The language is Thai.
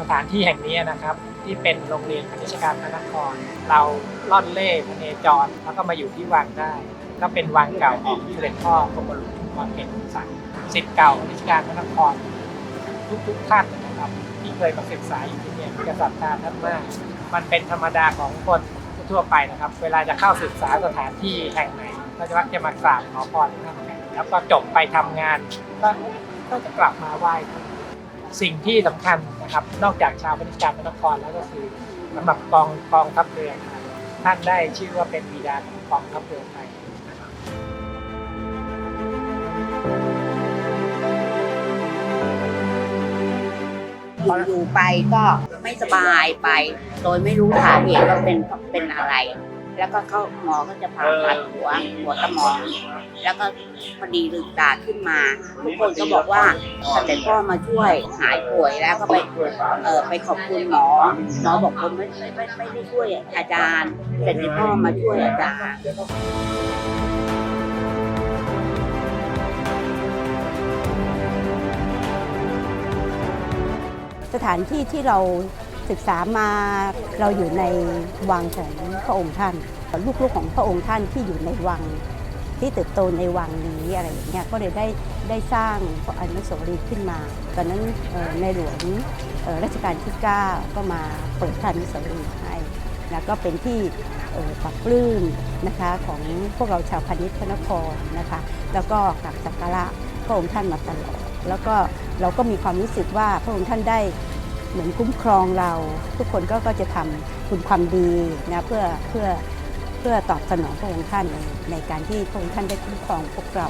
สถานที่แห่งนี้นะครับ ที่เป็นโรงเรียนพนิชการพระนคร เราล่อนเล่พเนจรแล้วก็มาอยู่ที่วังได้ ก็เป็นวังเก่าของเสด็จพ่อกรมหลวงวังเกตสังสิทธิ์เก่าพนิชการพระนครทุกทุกๆท่านนะครับที่เคยมาศึกษาอยู่ที่เนี่ยมีกษัตริย์ท่านมาก มันเป็นธรรมดาของคนทั่วไปนะครับ เวลาจะเข้าศึกษาสถานที่แห่งไหนก็จะมักจะมากราบขอพรท่านแล้วก็จบไปทำงานก็ก็จะกลับมาไหว้ สิ่งที่สำคัญนะครับ นอกจากชาวพนิการพนครแล้วก็คือสำหรับกองกองทัพเรือไทยท่านได้ชื่อว่าเป็นบิดาของกองทัพเรือไทยนะครับอยู่อยู่ไปก็ไม่สบายไป โดยไม่รู้สาเหตุว่าเป็นเป็นอะไร แล้วก็เขาหมอก็จะผ่าตัดหัวหัวสมอง แล้วก็พอดีลืมตาขึ้นมา ทุกคนก็บอกว่าเสด็จพ่อมาช่วยหายป่วยแล้วก็ไปเออไปขอบคุณหมอหมอบอกผมไม่ไม่ไม่ไม่ได้ช่วยอาจารย์เสด็จพ่อมาช่วยอาจารย์สถานที่ที่เรา ศึกษามาเราอยู่ในวังของพระองค์ท่าน ลูกๆของพระองค์ท่านที่อยู่ในวังที่เติบโตในวังนี้อะไรอย่างเงี้ยก็เลยได้ได้สร้างอนุสาวรีย์ขึ้นมา ตอนนั้นในหลวงรัชกาลที่ 9 ก็มาเปิดอนุสาวรีย์ให้นะก็เป็นที่ปรับปลื้มนะคะของพวกเราชาวพาณิชย์พระนครนะคะ แล้วก็กราบสักการะพระองค์ท่านมาตลอด แล้วก็เราก็มีความรู้สึกว่าพระองค์ท่านได้ เหมือนคุ้มครองเรา ทุกคนก็ก็จะทำคุณความดีนะเพื่อเพื่อเพื่อตอบสนองพระองค์ท่านในในการที่พระองค์ท่านได้คุ้มครองพวกเรา